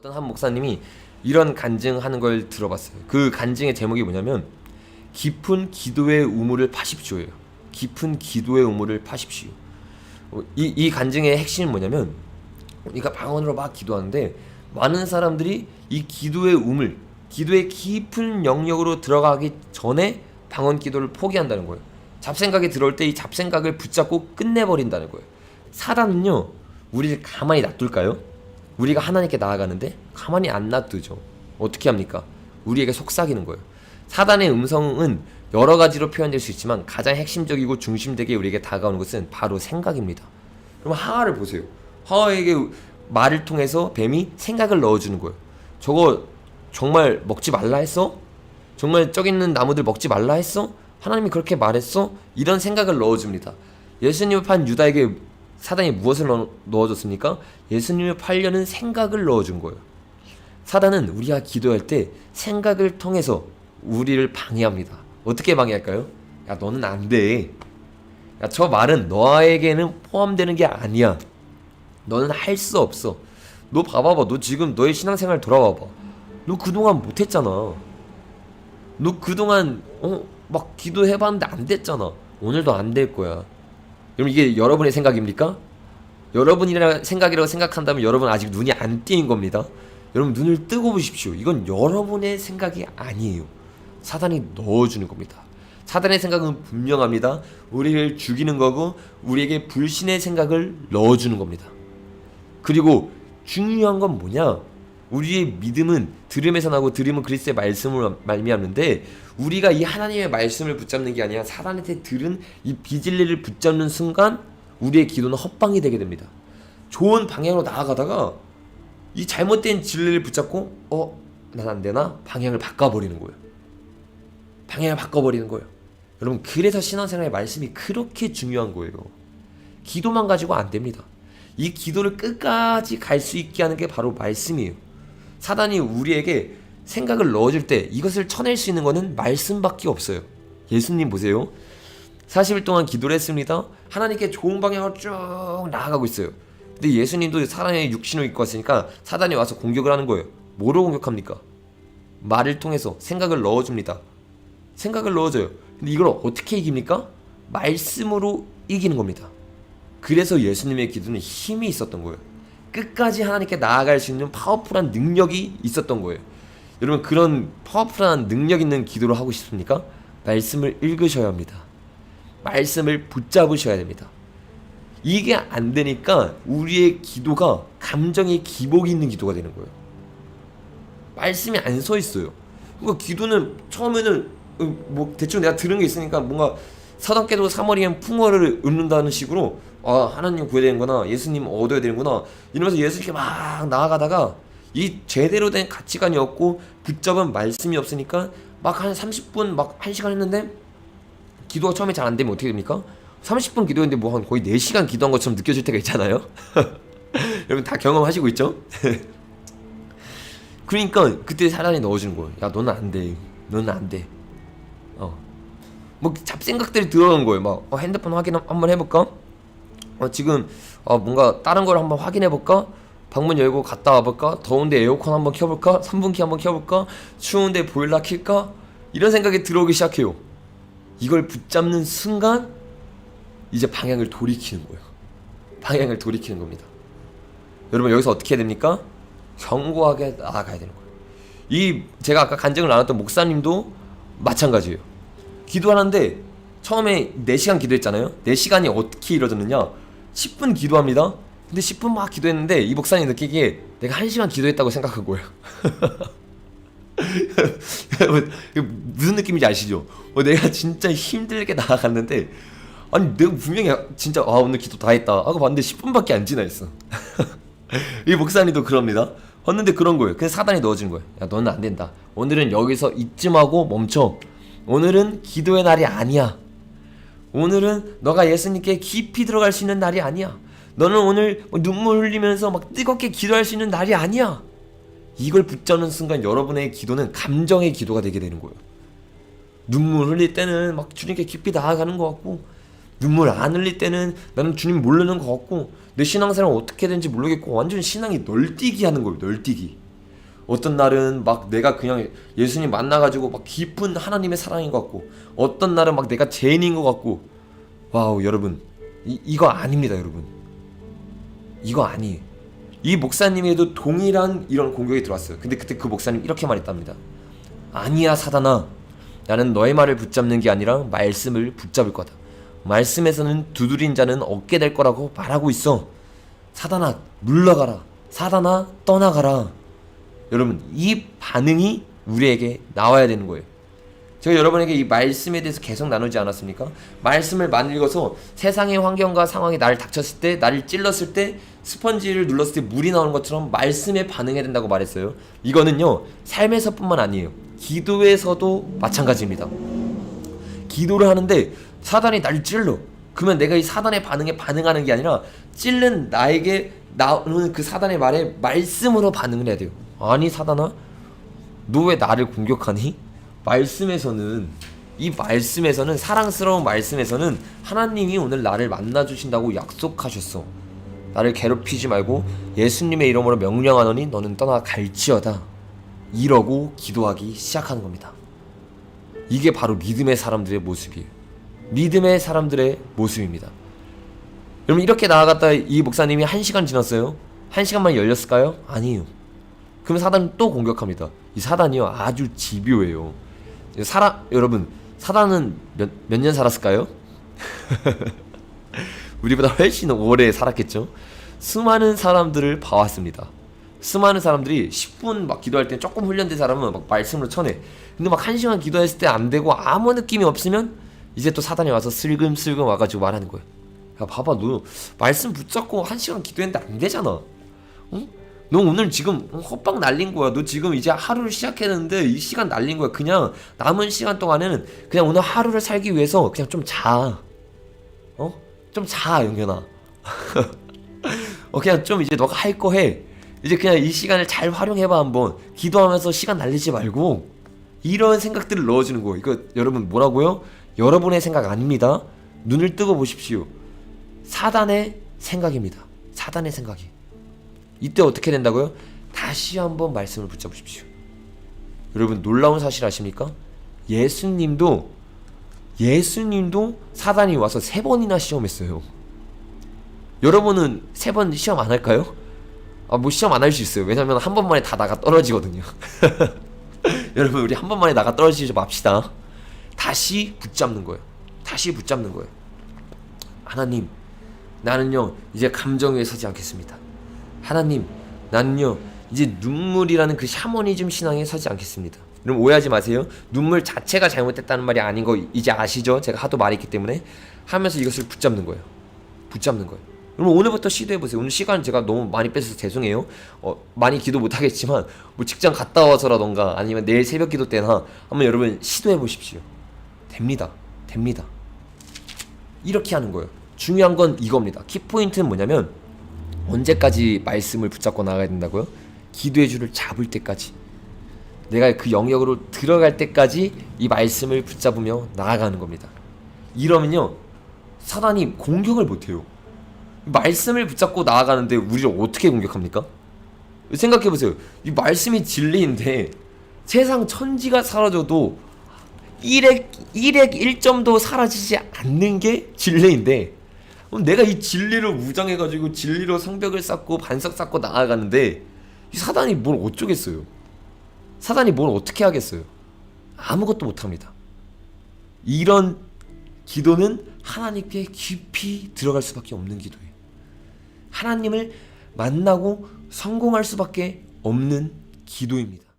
어떤 한 목사님이 이런 간증하는 걸 들어봤어요. 그 간증의 제목이 뭐냐면 깊은 기도의 우물을 파십시오예요. 깊은 기도의 우물을 파십시오. 어, 이, 이 간증의 핵심은 뭐냐면 우리가 방언으로 막 기도하는데 많은 사람들이 이 기도의 우물, 기도의 깊은 영역으로 들어가기 전에 방언 기도를 포기한다는 거예요. 잡생각이 들어올 때 이 잡생각을 붙잡고 끝내버린다는 거예요. 사단은요, 우리를 가만히 놔둘까요? 우리가 하나님께 나아가는데 가만히 안 놔두죠. 어떻게 합니까? 우리에게 속삭이는 거예요. 사단의 음성은 여러 가지로 표현될 수 있지만 가장 핵심적이고 중심되게 우리에게 다가오는 것은 바로 생각입니다. 그럼 하하를 보세요. 하하에게 말을 통해서 뱀이 생각을 넣어주는 거예요. 저거 정말 먹지 말라 했어? 정말 저기 있는 나무들 먹지 말라 했어? 하나님이 그렇게 말했어? 이런 생각을 넣어줍니다. 예수님을 판 유다에게 사단이 무엇을 넣, 넣어 줬습니까? 예수님을 팔려는 생각을 넣어준 거예요. 사단은 우리가 기도할 때 생각을 통해서 우리를 방해합니다. 어떻게 방해할까요? 야, 너는 안 돼. 야, 저 말은 너에게는 포함되는 게 아니야. 너는 할 수 없어. 너 봐봐봐. 너 지금 너의 신앙생활 돌아봐봐. 너 그동안 못했잖아. 너 그동안 어, 막 기도해봤는데 안 됐잖아. 오늘도 안 될 거야. 그럼 이게 여러분의 생각입니까? 여러분이라 생각이라고 생각한다면 여러분 아직 눈이 안 띄인 겁니다. 여러분 눈을 뜨고 보십시오. 이건 여러분의 생각이 아니에요. 사단이 넣어주는 겁니다. 사단의 생각은 분명합니다. 우리를 죽이는 거고 우리에게 불신의 생각을 넣어주는 겁니다. 그리고 중요한 건 뭐냐? 우리의 믿음은 들음에서 나고 들음은 그리스도의 말씀으로 말미암는데 우리가 이 하나님의 말씀을 붙잡는 게 아니라 사단한테 들은 이 비진리를 붙잡는 순간 우리의 기도는 헛방이 되게 됩니다. 좋은 방향으로 나아가다가 이 잘못된 진리를 붙잡고 어? 난 안 되나? 방향을 바꿔버리는 거예요. 방향을 바꿔버리는 거예요. 여러분 그래서 신앙생활의 말씀이 그렇게 중요한 거예요. 기도만 가지고 안 됩니다. 이 기도를 끝까지 갈 수 있게 하는 게 바로 말씀이에요. 사단이 우리에게 생각을 넣어줄 때 이것을 쳐낼 수 있는 것은 말씀밖에 없어요. 예수님 보세요. 40일 동안 기도를 했습니다. 하나님께 좋은 방향으로 쭉 나아가고 있어요. 근데 예수님도 사람의 육신을 입고 왔으니까 사단이 와서 공격을 하는 거예요. 뭐로 공격합니까? 말을 통해서 생각을 넣어줍니다. 생각을 넣어줘요. 근데 이걸 어떻게 이깁니까? 말씀으로 이기는 겁니다. 그래서 예수님의 기도는 힘이 있었던 거예요. 끝까지 하나님께 나아갈 수 있는 파워풀한 능력이 있었던 거예요. 여러분 그런 파워풀한 능력 있는 기도를 하고 싶습니까? 말씀을 읽으셔야 합니다. 말씀을 붙잡으셔야 됩니다. 이게 안 되니까 우리의 기도가 감정의 기복이 있는 기도가 되는 거예요. 말씀이 안 서 있어요. 그러니까 기도는 처음에는 어, 뭐 대충 내가 들은 게 있으니까 뭔가 사단께도 3월이면 풍어를 읊는다는 식으로 아 하나님 구해야 되는구나 예수님 얻어야 되는구나 이러면서 예수님께 막 나아가다가 이 제대로 된 가치관이 없고 붙잡은 말씀이 없으니까 막 한 30분 막 1시간 했는데 기도가 처음에 잘 안 되면 어떻게 됩니까? 30분 기도했는데 뭐 한 거의 4시간 기도한 것처럼 느껴질 때가 있잖아요 여러분 다 경험하시고 있죠? 그러니까 그때 사단이 넣어주는 거예요 야 너는 안 돼 너는 안 돼 어. 뭐 잡생각들이 들어간 거예요 막 어, 핸드폰 확인 한- 한번 해볼까? 어, 지금 어, 뭔가 다른 걸 한번 확인해 볼까? 방문 열고 갔다 와볼까? 더운데 에어컨 한번 켜볼까? 선풍기 한번 켜볼까? 추운데 보일러 킬까? 이런 생각이 들어오기 시작해요. 이걸 붙잡는 순간 이제 방향을 돌이키는 거예요. 방향을 돌이키는 겁니다. 여러분 여기서 어떻게 해야 됩니까? 견고하게 나아가야 되는 거예요. 이 제가 아까 간증을 나눴던 목사님도 마찬가지예요. 기도하는데 처음에 4시간 기도했잖아요. 4시간이 어떻게 이루어졌느냐? 10분 기도합니다. 근데 10분 막 기도했는데 이 목사님 느끼기에 내가 1시간 기도했다고 생각한 거예요. 여러분 무슨 느낌인지 아시죠? 어, 내가 진짜 힘들게 나아갔는데 아니 내가 분명히 진짜 아 오늘 기도 다 했다 하고 봤는데 10분밖에 안 지나 있어. 이 목사님도 그럽니다. 했는데 그런 거예요. 그래서 사단이 넣어준 거예요. 야 너는 안 된다. 오늘은 여기서 이쯤 하고 멈춰. 오늘은 기도의 날이 아니야. 오늘은 너가 예수님께 깊이 들어갈 수 있는 날이 아니야. 너는 오늘 뭐 눈물 흘리면서 막 뜨겁게 기도할 수 있는 날이 아니야. 이걸 붙잡는 순간 여러분의 기도는 감정의 기도가 되게 되는 거예요. 눈물 흘릴 때는 막 주님께 깊이 나아가는 것 같고 눈물 안 흘릴 때는 나는 주님 모르는 것 같고 내 신앙생활 어떻게 되는지 모르겠고 완전 신앙이 널뛰기 하는 거예요. 널뛰기. 어떤 날은 막 내가 그냥 예수님 만나가지고 막 깊은 하나님의 사랑인 것 같고 어떤 날은 막 내가 죄인인 것 같고. 와우 여러분. 이, 이거 아닙니다 여러분. 이거 아니에요. 이 목사님에도 동일한 이런 공격이 들어왔어요. 근데 그때 그 목사님 이렇게 말했답니다. 아니야 사단아. 나는 너의 말을 붙잡는 게 아니라 말씀을 붙잡을 거다. 말씀에서는 두드린 자는 얻게 될 거라고 말하고 있어. 사단아 물러가라. 사단아 떠나가라 여러분 이 반응이 우리에게 나와야 되는 거예요. 제가 여러분에게 이 말씀에 대해서 계속 나누지 않았습니까? 말씀을 많이 읽어서 세상의 환경과 상황이 나를 닥쳤을 때, 나를 찔렀을 때, 스펀지를 눌렀을 때 물이 나오는 것처럼 말씀에 반응해야 된다고 말했어요. 이거는요, 삶에서뿐만 아니에요. 기도에서도 마찬가지입니다. 기도를 하는데 사단이 나를 찔러. 그러면 내가 이 사단의 반응에 반응하는 게 아니라 찔른 나에게 나오는 그 사단의 말에 말씀으로 반응을 해야 돼요. 아니 사단아, 너 왜 나를 공격하니? 말씀에서는 이 말씀에서는 사랑스러운 말씀에서는 하나님이 오늘 나를 만나 주신다고 약속하셨어. 나를 괴롭히지 말고 예수님의 이름으로 명령하노니 너는 떠나 갈지어다. 이러고 기도하기 시작하는 겁니다. 이게 바로 믿음의 사람들의 모습이에요. 믿음의 사람들의 모습입니다. 여러분 이렇게 나아갔다 이 목사님이 한 시간 지났어요. 한 시간만 열렸을까요? 아니에요. 그럼 사단이 또 공격합니다. 이 사단이요 아주 집요해요. 사람 여러분 사단은 몇몇년 살았을까요? 우리보다 훨씬 오래 살았겠죠. 수많은 사람들을 봐왔습니다. 수많은 사람들이 10분 막 기도할 때 조금 훈련된 사람은 막 말씀으로 쳐내. 근데 막 1시간 기도했을 때 안 되고 아무 느낌이 없으면 이제 또 사단이 와서 슬금슬금 와가지고 말하는 거예요. 야 봐봐 너 말씀 붙잡고 1시간 기도했는데 안 되잖아. 응? 너 오늘 지금 헛방 날린 거야. 너 지금 이제 하루를 시작했는데 이 시간 날린 거야. 그냥 남은 시간 동안에는 그냥 오늘 하루를 살기 위해서 그냥 좀 자. 어? 좀 자, 영현아. 어 그냥 좀 이제 너가 할 거 해. 이제 그냥 이 시간을 잘 활용해봐 한번. 기도하면서 시간 날리지 말고 이런 생각들을 넣어주는 거예요. 이거 여러분 뭐라고요? 여러분의 생각 아닙니다. 눈을 뜨고 보십시오. 사단의 생각입니다. 사단의 생각이. 이때 어떻게 된다고요? 다시 한번 말씀을 붙잡으십시오. 여러분 놀라운 사실 아십니까? 예수님도 예수님도 사단이 와서 세 번이나 시험했어요. 여러분은 세 번 시험 안 할까요? 아, 뭐 시험 안 할 수 있어요. 왜냐면 한 번만에 다 나가 떨어지거든요. 여러분 우리 한 번만에 나가 떨어지지 맙시다. 다시 붙잡는 거예요. 다시 붙잡는 거예요. 하나님, 나는요 이제 감정 위에 서지 않겠습니다. 하나님, 나는요 이제 눈물이라는 그 샤머니즘 신앙에 서지 않겠습니다. 여러분 오해하지 마세요. 눈물 자체가 잘못됐다는 말이 아닌 거 이제 아시죠? 제가 하도 말했기 때문에 하면서 이것을 붙잡는 거예요. 붙잡는 거예요. 여러분 오늘부터 시도해 보세요. 오늘 시간 제가 너무 많이 뺏어서 죄송해요. 어, 많이 기도 못 하겠지만 뭐 직장 갔다 와서라던가 아니면 내일 새벽 기도 때나 한번 여러분 시도해 보십시오. 됩니다. 됩니다. 이렇게 하는 거예요. 중요한 건 이겁니다. 키포인트는 뭐냐면 언제까지 말씀을 붙잡고 나가야 된다고요? 기도의 줄을 잡을 때까지. 내가 그 영역으로 들어갈 때까지 이 말씀을 붙잡으며 나아가는 겁니다. 이러면요, 사단이 공격을 못해요. 말씀을 붙잡고 나아가는데 우리를 어떻게 공격합니까? 생각해 보세요. 이 말씀이 진리인데 세상 천지가 사라져도 1액 1액 1점도 사라지지 않는 게 진리인데 그럼 내가 이 진리를 무장해 가지고 진리로 성벽을 쌓고 반석 쌓고 나아가는데 이 사단이 뭘 어쩌겠어요? 사단이 뭘 어떻게 하겠어요? 아무것도 못 합니다. 이런 기도는 하나님께 깊이 들어갈 수밖에 없는 기도예요. 하나님을 만나고 성공할 수밖에 없는 기도입니다.